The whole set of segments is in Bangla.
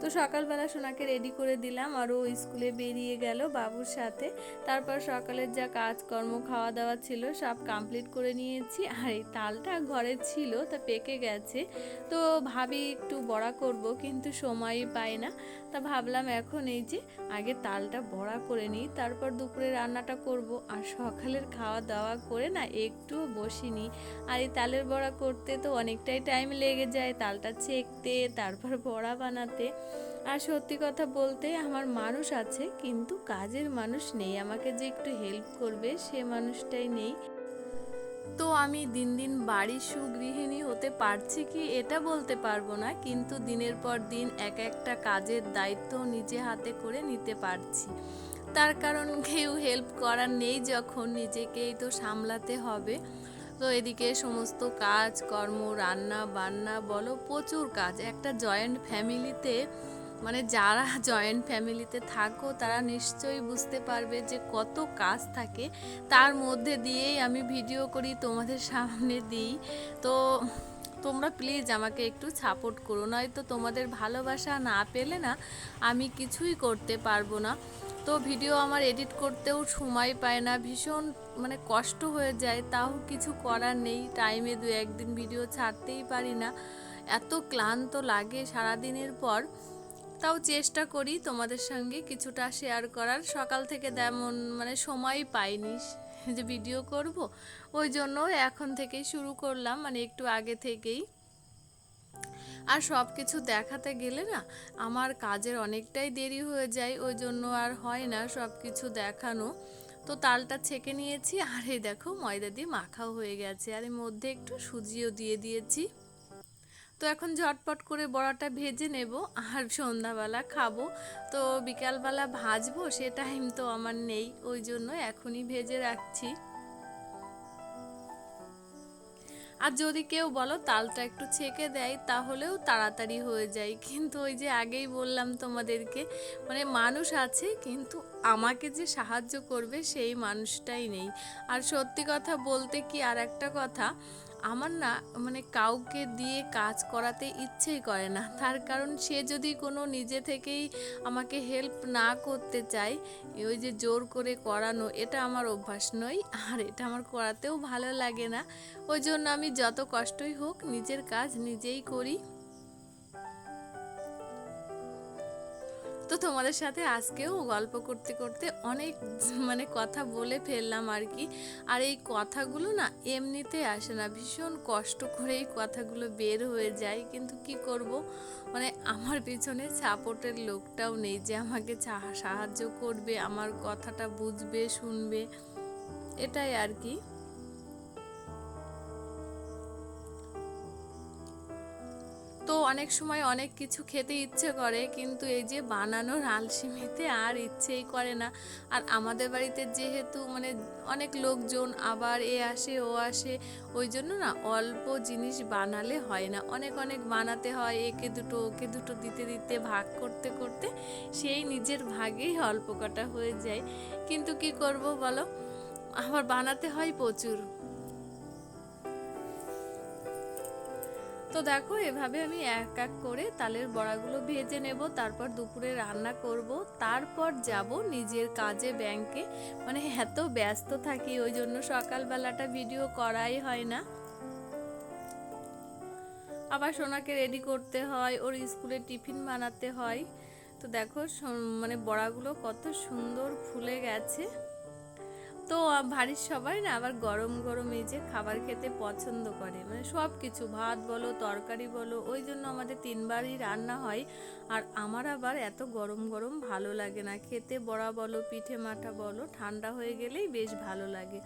তো সকালবেলা সোনাকে রেডি করে দিলাম আর ও স্কুলে বেরিয়ে গেল বাবুর সাথে। তারপর সকালের যা কাজকর্ম খাওয়া দাওয়া ছিল সব কমপ্লিট করে নিয়েছি। আর এই তালটা ঘরে ছিল, তা পেকে গেছে। তো ভাবি একটু বড়া করব, কিন্তু সময় পাই না। তা ভাবলাম এখন এই যে আগে তালটা বড়া করে নিই, তারপর দুপুরে রান্নাটা করব। আর সকালের খাওয়া দাওয়া করে না একটু বসিনি। আর এই তালের বড়া করতে তো অনেকটাই টাইম লেগে যায় তালটা ছেঁকতে, তারপর বড়া বানাতে। আর সত্যি কথা বলতে আমার মানুষ আছে, কিন্তু কাজের মানুষ নেই। আমাকে যে একটু হেল্প করবে সে মানুষটাই নেই। তো আমি দিন দিন বাড়ির সুগৃহিণী হতে পারছি কি এটা বলতে পারব না, কিন্তু দিনের পর দিন এক একটা কাজের দায়িত্ব নিজে হাতে করে নিতে পারছি। তার কারণ কেউ হেল্প করার নেই যখন নিজেকেই তো সামলাতে হবে। তো এদিকে সমস্ত কাজ, কর্ম রান্না বান্না বলো, প্রচুর কাজ। একটা জয়েন্ট ফ্যামিলিতে মানে যারা জয়েন্ট ফ্যামিলিতে থাকো, তারা নিশ্চয়ই বুঝতে পারবে যে কত কাজ থাকে। তার মধ্যে দিয়েই আমি ভিডিও করি, তোমাদের সামনে দিই। তো তোমরা প্লিজ আমাকে একটু সাপোর্ট করো, নয়তো তোমাদের ভালোবাসা না পেলে না আমি কিছুই করতে পারব না। তো ভিডিও আমার এডিট করতেও সময় পায় না, ভীষণ মানে কষ্ট হয়ে যায়, তাও কিছু করার নেই। টাইমে দু একদিন ভিডিও ছাড়তেই পারি না। এত ক্লান্ত লাগে সারাদিনের পর। তাও চেষ্টা করি তোমাদের সঙ্গে কিছুটা শেয়ার করার। সকাল থেকে তেমন মানে সময় পাইনি যে ভিডিও করব। ওই জন্য এখন থেকেই শুরু করলাম মানে একটু আগে থেকেই। আর সব কিছু দেখাতে গেলে না, আমার কাজের অনেকটাই দেরি হয়ে যায়, ওই জন্য আর হয় না সব কিছু দেখানো। তো তালটা ছেঁকে নিয়েছি, আর এই দেখো ময়দা দিয়ে মাখাও হয়ে গেছে, আর এর মধ্যে একটু সুজিও দিয়ে দিয়েছি। তো এখন ঝটপট করে বড়াটা ভেজে নেব আর সন্ধ্যাবেলা খাব। তো বিকালবেলা ভাজবো, সে টাইম তো আমার নেই, ওই জন্য এখনই ভেজে রাখছি। আর যদি কেউ বলো তালটা একটু ছেঁকে দেয়, তাহলেও তাড়াতাড়ি হয়ে যায়। কিন্তু ওই যে আগেই বললাম তোমাদেরকে মানে মানুষ আছে, কিন্তু আমাকে যে সাহায্য করবে সেই মানুষটাই নেই। আর সত্যি কথা বলতে কি আর একটা কথা আমার না মানে কাউকে দিয়ে কাজ করাতে ইচ্ছেই করে না। তার কারণ সে যদি কোনো নিজে থেকেই আমাকে হেল্প না করতে চায় ওই যে জোর করে করানো, এটা আমার অভ্যাস নয়। আর এটা আমার করাতেও ভালো লাগে না। ওই জন্য আমি যত কষ্টই হোক নিজের কাজ নিজেই করি। তো তোমাদের সাথে আজকেও গল্প করতে করতে অনেক মানে কথা বলে ফেললাম আর কি। আর এই কথাগুলো না এমনিতে আসে না। ভীষণ কষ্ট করে এই কথাগুলো বের হয়ে যায়। কিন্তু কি করব? মানে আমার পিছনে সাপোর্টের লোকটাও নেই যে আমাকে সাহায্য করবে, আমার কথাটা বুঝবে, শুনবে। এটাই আর কি। অনেক সময় অনেক কিছু খেতে ইচ্ছে করে, কিন্তু এই যে বানানোর আলসিমিতে আর ইচ্ছেই করে না। আর আমাদের বাড়িতে যেহেতু মানে অনেক লোকজন আবার এ আসে, ও আসে, ওই জন্য না অল্প জিনিস বানালে হয় না। অনেক অনেক বানাতে হয়, একে দুটো, ওকে দুটো দিতে দিতে, ভাগ করতে করতে সেই নিজের ভাগেই অল্প কটা হয়ে যায়। কিন্তু কি করব বলো? আবার বানাতে হয় প্রচুর। তো দেখো, এভাবে আমি এক এক করে তালের বড়াগুলো ভেজে নেব, তারপর দুপুরে রান্না করব, তারপর যাব নিজের কাজে ব্যাংকে মানে এত ব্যস্ত থাকি, ওই জন্য সকালবেলাটা ভিডিও করাই হয় না। আবার সোনাকে রেডি করতে হয়, ওর স্কুলে টিফিন বানাতে হয়। তো দেখো মানে বড়াগুলো কত সুন্দর ফুলে গেছে। তো বাড়ির সবাই না আবার গরম গরম এই যে খাবার খেতে পছন্দ করে। মানে সব কিছু ভাত বলো, তরকারি বলো, ওই জন্য আমাদের তিনবারই রান্না হয়। আর আমার আবার এত গরম গরম ভালো লাগে না। খেতে বড়া বলো, পিঠে মাঠা বলো, ঠান্ডা হয়ে গেলেই বেশ ভালো লাগে।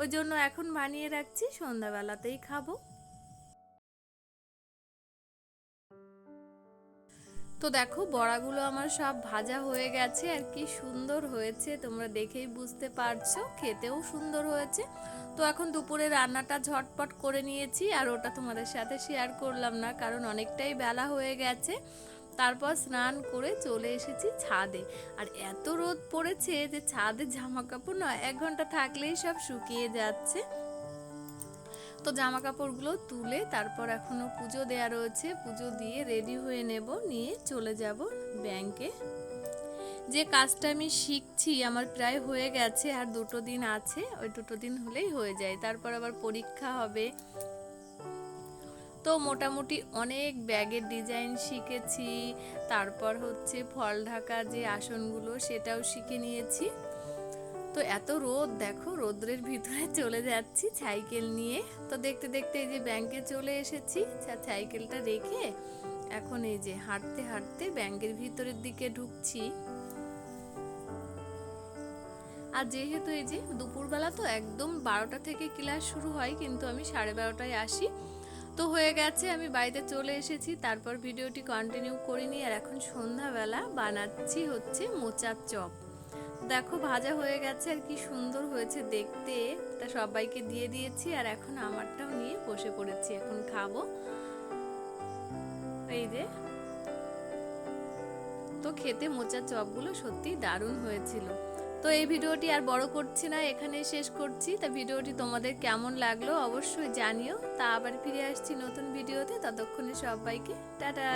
ওই জন্য এখন বানিয়ে রাখছি, সন্ধ্যাবেলাতেই খাব। তো দেখো, বড়াগুলো আমার সব ভাজা হয়ে গেছে আর কি সুন্দর হয়েছে, তোমরা দেখেই বুঝতে পারছ, খেতেও সুন্দর হয়েছে। তো এখন দুপুরে রান্নাটা ঝটপট করে নিয়েছি আর ওটা তোমাদের সাথে শেয়ার করলাম না, কারণ অনেকটাই বেলা হয়ে গেছে। তারপর স্নান করে চলে এসেছি ছাদে। আর এত রোদ পড়েছে যে ছাদে জামা কাপড় না এক ঘণ্টা থাকলেই সব শুকিয়ে যাচ্ছে। তো জামা কাপড়গুলো তুলে তারপর এখনও পুজো দেয়া রয়েছে, পুজো দিয়ে রেডি হয়ে নেব, নিয়ে চলে যাব ব্যাংকে যে কাজটা আমি শিখছি, আমার প্রায় হয়ে গেছে, আর দুটো দিন আছে, ওই দুটো দিন হলেই হয়ে যায়। তারপর আবার পরীক্ষা হবে। তো মোটামুটি অনেক ব্যাগের ডিজাইন শিখেছি, তারপর হচ্ছে ফল ঢাকা যে আসনগুলো, সেটাও শিখে নিয়েছি। তো এত রোদ, দেখো রোদ্রের ভিতরে চলে যাচ্ছি সাইকেল নিয়ে। তো দেখতে দেখতে এই যে ব্যাংকে চলে এসেছি সাইকেলটা রেখে এখন এই যে হাঁটতে হাঁটতে ব্যাংকের ভিতরের দিকে ঢুকছি। আর যেহেতু এই যে দুপুরবেলা তো একদম বারোটা থেকে ক্লাস শুরু হয়, কিন্তু আমি সাড়ে বারোটায় আসি। তো হয়ে গেছে, আমি বাড়িতে চলে এসেছি, তারপর ভিডিওটি কন্টিনিউ করিনি, আর এখন সন্ধ্যাবেলা বানাচ্ছি হচ্ছে মোচার চপ। দেখো ভাজা হয়ে গেছে আর কি সুন্দর হয়েছে দেখতে। তা সবাইকে দিয়ে দিয়েছি আর এখন আমারটাও নিয়ে বসে পড়েছি, এখন খাব। এই যে। তো খেতে মোচার চপগুলো সত্যি দারুণ হয়েছিল। তো এই ভিডিওটি আর বড় করছি না, এখানেই শেষ করছি। তা ভিডিওটি তোমাদের কেমন লাগল অবশ্যই জানিও। তা আবার ফিরে আসছি নতুন ভিডিওতে, ততক্ষণে সবাইকে টাটা।